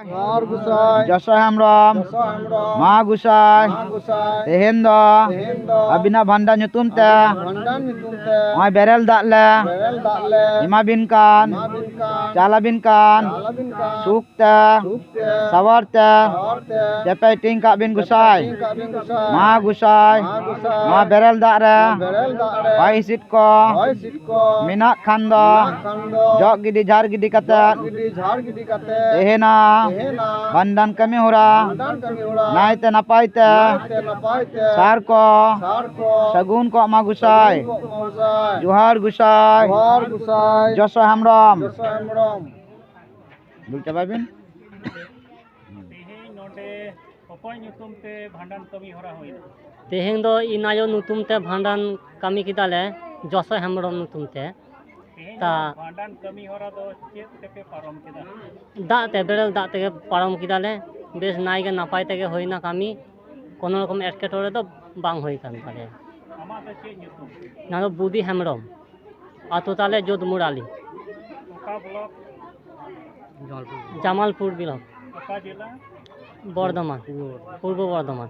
Kan ya? Jasa Hamram, Magusai, Gusai, Abina Bandanya Tumta, Ma Berel Dakle, Ima Binkan, Chala Binkan, Sukta, Sawarta, Jepai Tingkat Bin Gusai, Ma Gusai, Ma Berel Dakre, Minak Kando, Jok Gidi Jar Gidi Kata, Ehena, Bandhan ಕಮ್ಮಿ ಹುರ ನಾಯ್ತ ನಪಾಯ್ತ sir ಕೋ ಸಗುನ್ ಕೋ ಮಾ ಗುಸಾಯ್ জোহার গুসাই যশ হেমরম। বুঝতে পারবেন? তেহেন দো ইনায়ো নুতুমতে ভান্ডান কামি কিদালে যশ হেমরম নুতুমতে। ᱛᱟ ᱵᱷᱟᱸᱰᱟᱱ ᱠᱟᱹᱢᱤ ᱦᱚᱨᱟ ᱫᱚ ᱪᱮᱫ ᱛᱮᱯᱮ ᱯᱟᱨᱚᱢ ᱠᱮᱫᱟ ᱫᱟᱜ ᱛᱮ ᱵᱮᱲᱮᱞ ᱫᱟᱜ ᱛᱮᱜᱮ ᱯᱟᱨᱚᱢ ᱠᱮᱫᱟᱞᱮ ᱵᱮᱥ ᱱᱟᱭᱜᱮ ᱱᱟᱯᱟᱭ ᱛᱮᱜᱮ ᱦᱩᱭᱱᱟ ᱠᱟᱹᱢᱤ ᱠᱳᱱᱳ ᱨᱚᱠᱚᱢ ᱮᱴᱠᱮᱴᱚᱬᱮ ᱫᱚ ᱵᱟᱝ ᱦᱩᱭ ᱠᱟᱱ ᱛᱟᱞᱮᱭᱟ ᱟᱢᱟᱜ ᱫᱚ ᱪᱮᱫ ᱧᱩᱛᱩᱢ ᱱᱟ ᱫᱚ ᱵᱩᱫᱤ ᱦᱮᱢᱵᱨᱚᱢ ᱟᱛᱳ ᱛᱟᱞᱮ ᱡᱳᱫ ᱢᱩᱨᱟᱞᱤ ᱚᱠᱟ ᱵᱞᱚᱠ জামালপুর ব্লক অকা জেলা বর্ধমান পূর্ব বর্ধমান